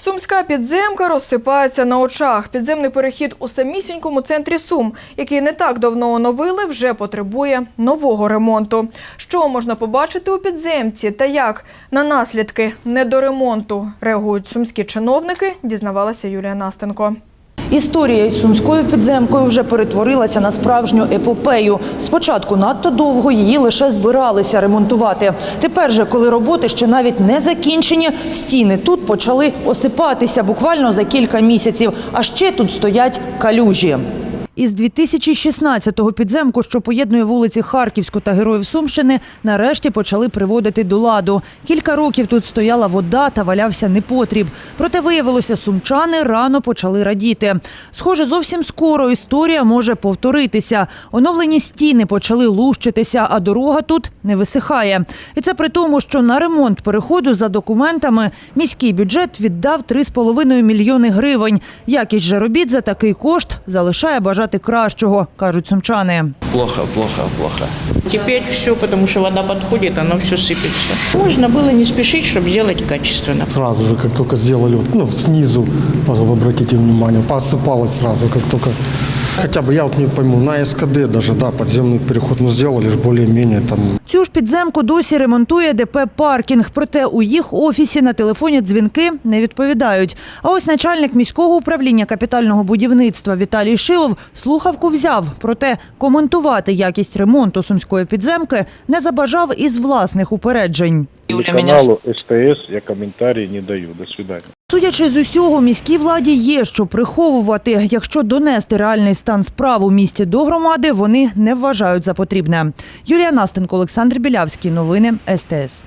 Сумська підземка розсипається на очах. Підземний перехід у самісінькому центрі Сум, який не так давно оновили, вже потребує нового ремонту. Що можна побачити у підземці та як на наслідки недоремонту реагують сумські чиновники, дізнавалася Юлія Настенко. Історія із сумською підземкою вже перетворилася на справжню епопею. Спочатку надто довго її лише збиралися ремонтувати. Тепер же, коли роботи ще навіть не закінчені, стіни тут почали осипатися буквально за кілька місяців. А ще тут стоять калюжі. Із 2016-го підземку, що поєднує вулиці Харківську та Героїв Сумщини, нарешті почали приводити до ладу. Кілька років тут стояла вода та валявся непотріб. Проте виявилося, сумчани рано почали радіти. Схоже, зовсім скоро історія може повторитися. Оновлені стіни почали лущитися, а дорога тут не висихає. І це при тому, що на ремонт переходу за документами міський бюджет віддав 3,5 мільйони гривень. Якість же робіт за такий кошт залишає бажати кращого, кажуть сумчани. Плохо, плохо, плохо. Теперь все, потому что вода подходит, оно все сыпется. Можно было не спешить, чтобы сделать качественно. Сразу же, как только сделали, вот, ну, снизу, потом обратите внимание, посыпалось сразу, как только... Хотя бы я вот не пойму, на СКД даже, да, подземный переход, ну, сделали же более-менее там Цю ж підземку досі ремонтує ДП «Паркінг», проте у їх офісі на телефоні дзвінки не відповідають. А ось начальник міського управління капітального будівництва Віталій Шилов слухавку взяв, проте коментувати якість ремонту сумської підземки не забажав із власних упереджень. Телеканалу СТС я комментарии не даю. До свидания. Судячи з усього, міській владі є що приховувати. Якщо донести реальний стан справ у місті до громади, вони не вважають за потрібне. Юлія Настенко, Олександр Білявський. Новини СТС.